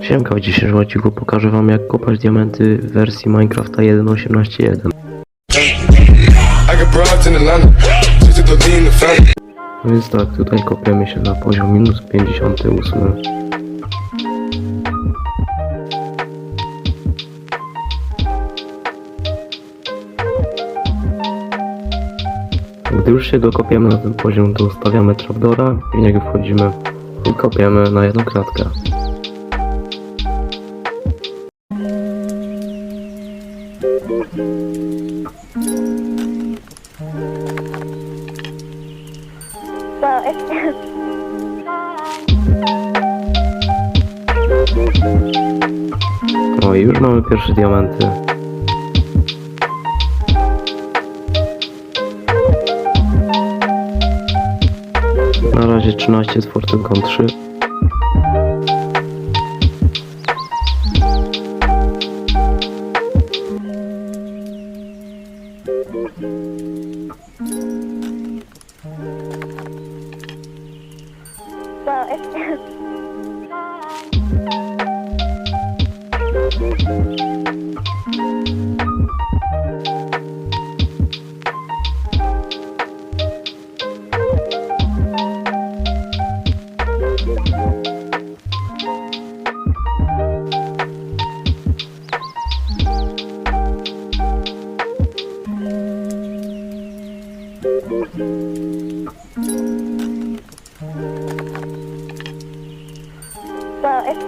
Siemka, w dzisiejszym odcinku pokażę wam jak kopać diamenty w wersji Minecrafta 1.18.1 I got broads in Atlanta, just to throw me in the family. No więc tak, tutaj kopiemy się na poziom minus 58 Gdy już się dokopiemy na ten poziom, to ustawiamy trapdora, w niego wchodzimy i kopiemy na jedną kratkę. Well, i już mamy pierwsze diamenty. Na razie 13 z fortynką 3.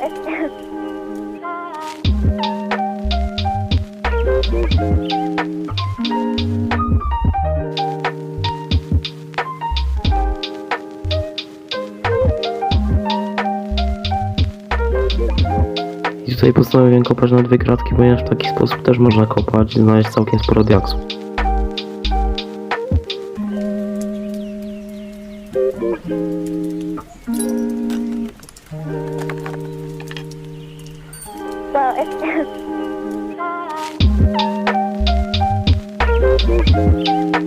I tutaj postanowiłem kopać na dwie kratki, ponieważ w taki sposób też można kopać i znaleźć całkiem sporo diaksów. So it's. Bye.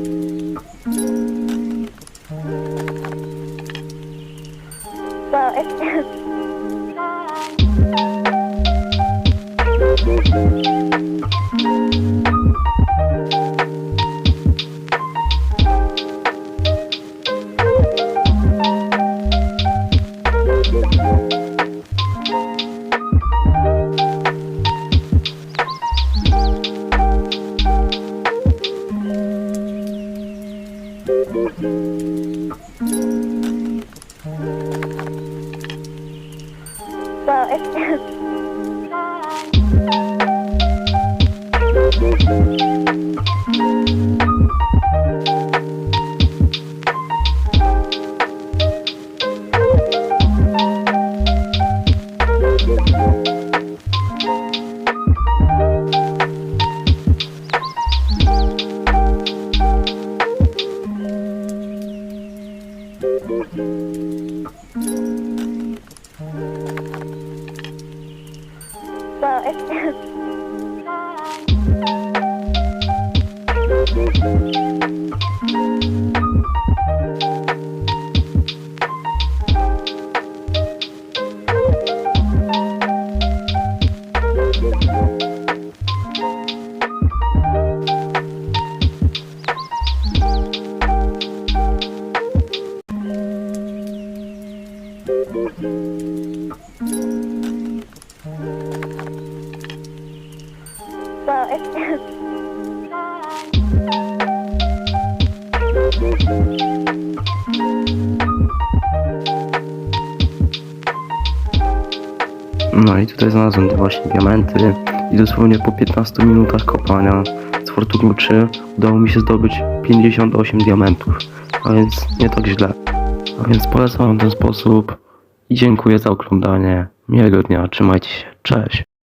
Thank Thank Well, it's. No i tutaj znalazłem te właśnie diamenty i dosłownie po 15 minutach kopania z Fortuglu 3 udało mi się zdobyć 58 diamentów, a więc nie tak źle. A więc polecam wam ten sposób i dziękuję za oglądanie. Miłego dnia, trzymajcie się, cześć.